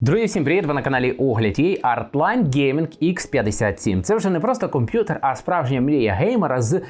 Друзі, всім привіт! Ви на каналі Огляд її Artline Gaming X57. Це вже не просто комп'ютер, а справжня мрія геймера з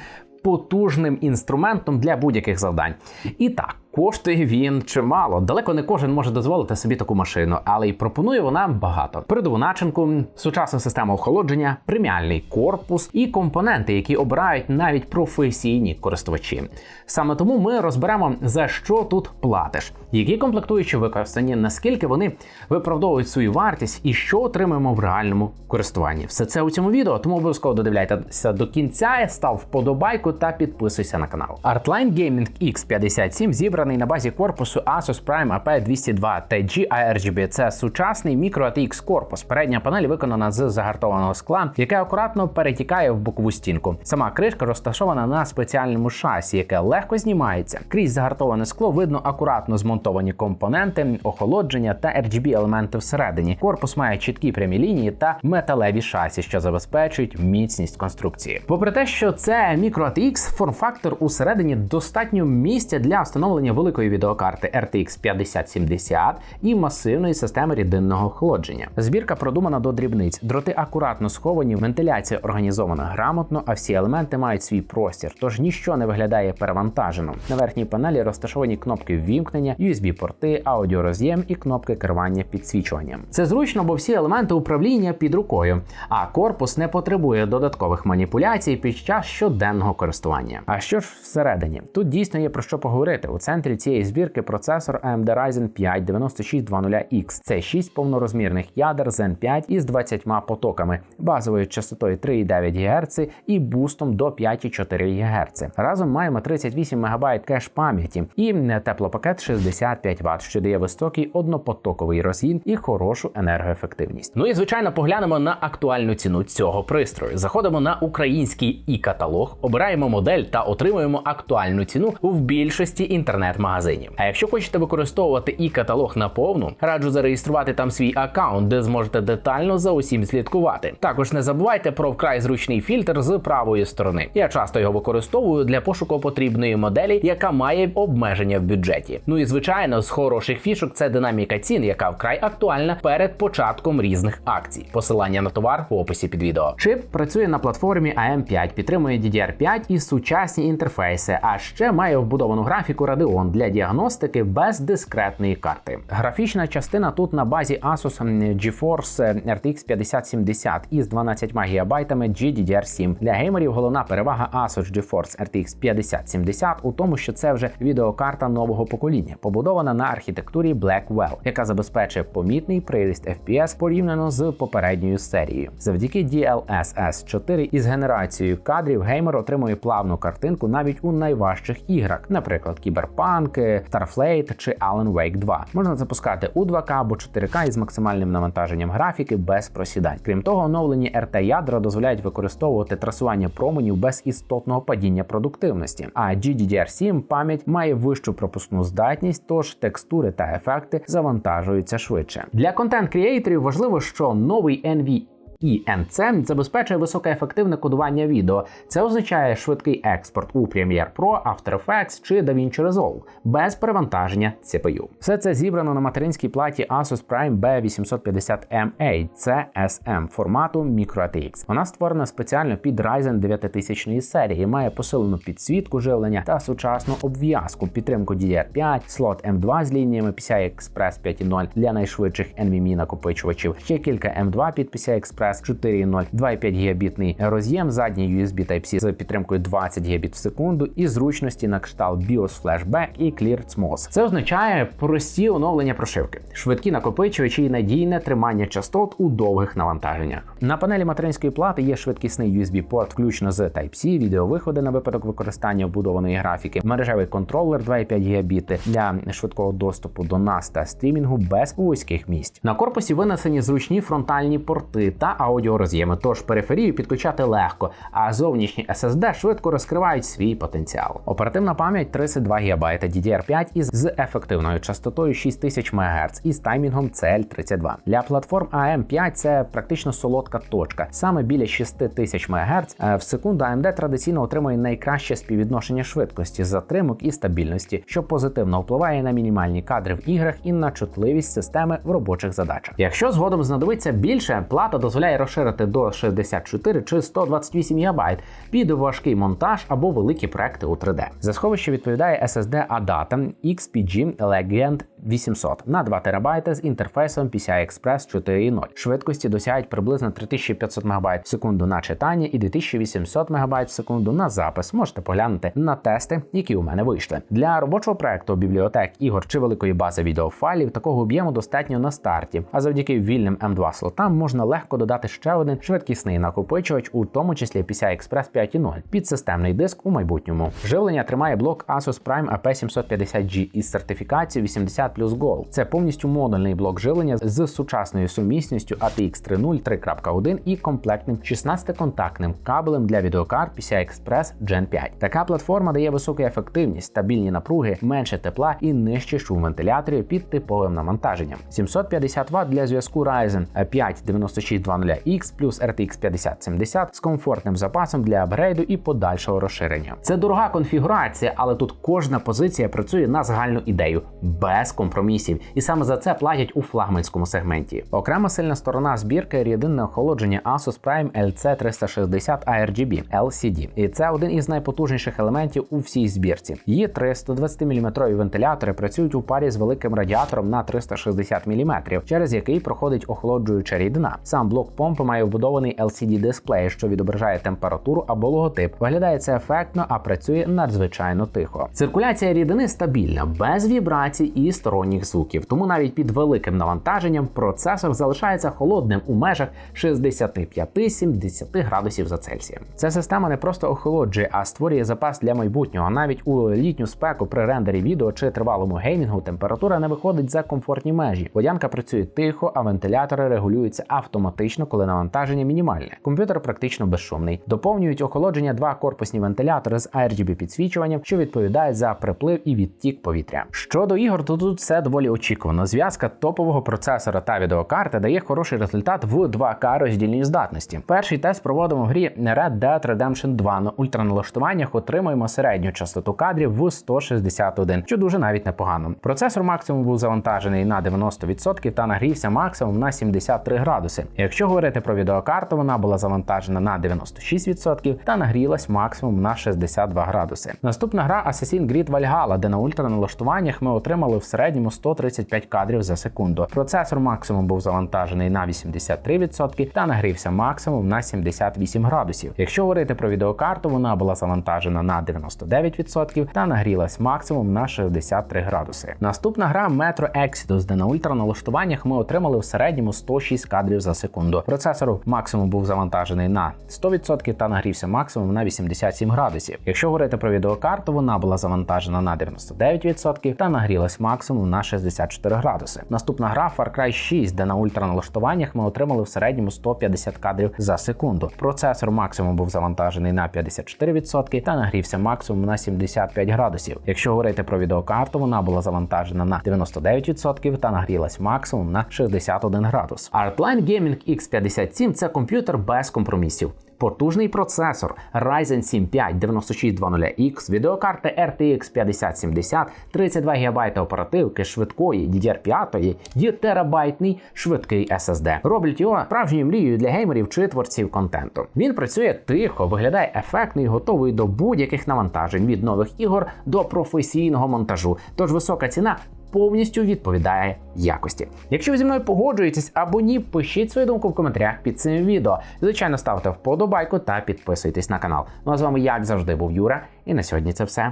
потужним інструментом для будь-яких завдань. І так, коштує він чимало. Далеко не кожен може дозволити собі таку машину, але й пропонує вона багато. Передову начинку, сучасну систему охолодження, преміальний корпус і компоненти, які обирають навіть професійні користувачі. Саме тому ми розберемо за що тут платиш, які комплектуючі використані, наскільки вони виправдовують свою вартість і що отримуємо в реальному користуванні. Все це у цьому відео, тому обов'язково додивляйтеся до кінця, став вподобайку та підписуйся на канал. Artline Gaming X57 зібраний на базі корпусу Asus Prime AP202 TG ARGB. Це сучасний мікро ATX корпус. Передня панель виконана з загартованого скла, яке акуратно перетікає в бокову стінку. Сама кришка розташована на спеціальному шасі, яке легко знімається. Крізь загартоване скло видно акуратно змонтовані компоненти, охолодження та RGB елементи всередині. Корпус має чіткі прямі лінії та металеві шасі, що забезпечують міцність конструкції. Попри те, що це мікро ATX, форм-фактор усередині достатньо місця для встановлення великої відеокарти RTX 5070 і масивної системи рідинного охолодження. Збірка продумана до дрібниць, дроти акуратно сховані, вентиляція організована грамотно, а всі елементи мають свій простір, тож ніщо не виглядає перевантажено. На верхній панелі розташовані кнопки ввімкнення, USB-порти, аудіороз'єм і кнопки керування підсвічуванням. Це зручно, бо всі елементи управління під рукою, а корпус не потребує додаткових маніпуляцій під час щоденного користування. А що ж всередині? Тут дійсно є про що поговорити. У центрі цієї збірки процесор AMD Ryzen 5 9620X. Це 6 повнорозмірних ядер Zen 5 із 20 потоками, базовою частотою 3,9 ГГц і бустом до 5,4 ГГц. Разом маємо 38 МБ кеш пам'яті і теплопакет 65 Вт, що дає високий однопотоковий розгін і хорошу енергоефективність. Ну і звичайно, поглянемо на актуальну ціну цього пристрою. Заходимо на український і каталог, обираємо модель та отримуємо актуальну ціну в більшості інтернет-магазинів. А якщо хочете використовувати і каталог на повну, раджу зареєструвати там свій аккаунт, де зможете детально за усім слідкувати. Також не забувайте про вкрай зручний фільтр з правої сторони. Я часто його використовую для пошуку потрібної моделі, яка має обмеження в бюджеті. Ну і звичайно, з хороших фішок це динаміка цін, яка вкрай актуальна перед початком різних акцій. Посилання на товар в описі під відео. Чип працює на платформі AM5, підтримує DDR5 і сучасні інтерфейси, а ще має вбудовану графіку Radeon для діагностики без дискретної карти. Графічна частина тут на базі Asus GeForce RTX 5070 із 12 ГБ GDDR7. Для геймерів головна перевага Asus GeForce RTX 5070 у тому, що це вже відеокарта нового покоління, побудована на архітектурі Blackwell, яка забезпечує помітний приріст FPS порівняно з попередньою серією. Завдяки DLSS 4 із генерацією кадрів геймер отримує плавну картинку навіть у найважчих іграх, наприклад, Кіберпанк, Starflame чи Alan Wake 2. Можна запускати у 2К або 4К із максимальним навантаженням графіки без просідань. Крім того, оновлені RT ядра дозволяють використовувати трасування променів без істотного падіння продуктивності. А GDDR7 пам'ять має вищу пропускну здатність, тож текстури та ефекти завантажуються швидше. Для контент-кріейторів важливо, що новий NV і NC забезпечує високоефективне кодування відео. Це означає швидкий експорт у Premiere Pro, After Effects чи DaVinci Resolve без перевантаження CPU. Все це зібрано на материнській платі Asus Prime B850MA CSM формату MicroATX. Вона створена спеціально під Ryzen 9000 серії, має посилену підсвітку живлення та сучасну обв'язку, підтримку DDR5, слот M2 з лініями PCI Express 5.0 для найшвидших NVMe накопичувачів, ще кілька M2 під PCI Express 4.0, 2,5 гігабітний роз'єм, задній USB Type-C з підтримкою 20 гігабіт в секунду і зручності на кшталт BIOS Flashback і Cleared SMOS. Це означає прості оновлення прошивки, швидкі накопичувачі і надійне тримання частот у довгих навантаженнях. На панелі материнської плати є швидкісний USB-порт, включно з Type-C, відеовиходи на випадок використання вбудованої графіки, мережевий контролер 2,5 гігабіти для швидкого доступу до NAS та стрімінгу без вузьких місць. На корпусі винесені зручні фронтальні порти та аудіороз'єми, тож периферію підключати легко, а зовнішні SSD швидко розкривають свій потенціал. Оперативна пам'ять 32 ГБ DDR5 із з ефективною частотою 6000 МГц і з таймінгом CL32. Для платформ AM5 це практично солодка точка. Саме біля 6000 МГц е, в секунду AMD традиційно отримує найкраще співвідношення швидкості, затримок і стабільності, що позитивно впливає на мінімальні кадри в іграх і на чутливість системи в робочих задачах. Якщо згодом знадобиться більше, плата дозволяє розширити до 64 чи 128 ГБ під важкий монтаж або великі проекти у 3D. За сховище відповідає SSD ADATA XPG Legend 800 на 2 ТБ з інтерфейсом PCI Express 4.0. Швидкості досягають приблизно 3500 МБ в секунду на читання і 2800 МБ в секунду на запис. Можете поглянути на тести, які у мене вийшли. Для робочого проекту бібліотек ігор чи великої бази відеофайлів такого об'єму достатньо на старті, а завдяки вільним M2 слотам можна легко додати ще один швидкісний накопичувач, у тому числі PCI Express 5.0 під системний диск у майбутньому. Живлення тримає блок Asus Prime AP750G із сертифікацією 80 плюс Gold. Це повністю модульний блок живлення з сучасною сумісністю ATX 3.0 3.1 і комплектним 16-контактним кабелем для відеокарт PCI Express Gen 5. Така платформа дає високу ефективність, стабільні напруги, менше тепла і нижчий шум вентиляторів під типовим навантаженням. 750 Вт для зв'язку Ryzen 5 9620X плюс RTX 5070 з комфортним запасом для апгрейду і подальшого розширення. Це дорога конфігурація, але тут кожна позиція працює на загальну ідею без компромісів, і саме за це платять у флагманському сегменті. Окрема сильна сторона збірки єдине охолодження Asus Prime LC360 ARGB LCD. І це один із найпотужніших елементів у всій збірці. Її 320 мм вентилятори працюють у парі з великим радіатором на 360 мм, через який проходить охолоджуюча рідина. Сам блок помпи має вбудований LCD дисплей, що відображає температуру або логотип. Виглядає це ефектно, а працює надзвичайно тихо. Циркуляція рідини стабільна, без вібрацій і сторонніх звуків, тому навіть під великим навантаженням процесор залишається холодним у межах 65-70 градусів за Цельсієм. Ця система не просто охолоджує, а створює запас для майбутнього. Навіть у літню спеку при рендері відео чи тривалому геймінгу температура не виходить за комфортні межі. Водянка працює тихо, а вентилятори регулюються автоматично, коли навантаження мінімальне. Комп'ютер практично безшумний. Доповнюють охолодження два корпусні вентилятори з RGB підсвічуванням, що відповідають за приплив і відтік повітря. Щодо ігор, то тут все доволі очікувано. Зв'язка топового процесора та відеокарти дає хороший результат в 2К роздільній здатності. Перший тест проводимо в грі Red Dead Redemption 2 на ультраналаштуваннях. Отримуємо середню частоту кадрів в 161, що дуже навіть непогано. Процесор максимум був завантажений на 90% та нагрівся максимум на 73 градуси. Якщо говорити про відеокарту, вона була завантажена на 96% та нагрілась максимум на 62 градуси. Наступна гра Assassin's Creed Valhalla, де на ультраналаштуваннях ми отримали в середньому 135 кадрів за секунду. Процесор максимум був завантажений на 83% та нагрівся максимум на 78 градусів. Якщо говорити про відеокарту, вона була завантажена на 99% та нагрілась максимум на 63 градуси. Наступна гра Metro Exodus, де на ультраналаштуваннях ми отримали в середньому 106 кадрів за секунду. Процесор максимум був завантажений на 100% та нагрівся максимум на 87 градусів. Якщо говорити про відеокарту, вона була завантажена на 99% та нагрілась максимум на 64 градуси. Наступна гра Far Cry 6, де на ультраналаштуваннях ми отримали в середньому 150 кадрів за секунду. Процесор максимум був завантажений на 54% та нагрівся максимум на 75 градусів. Якщо говорити про відеокарту, вона була завантажена на 99% та нагрілась максимум на 61 градус. Artline Gaming X57 це комп'ютер без компромісів. Потужний процесор Ryzen 7 5 9620X, відеокарти RTX 5070, 32 ГБ оперативки швидкої DDR5 і терабайтний швидкий SSD. Роблять його справжньою мрією для геймерів чи творців контенту. Він працює тихо, виглядає ефектно і готовий до будь-яких навантажень від нових ігор до професійного монтажу. Тож висока ціна повністю відповідає якості. Якщо ви зі мною погоджуєтесь або ні, пишіть свою думку в коментарях під цим відео. Звичайно, ставте вподобайку та підписуйтесь на канал. Ну а з вами, як завжди, був Юра, і на сьогодні це все.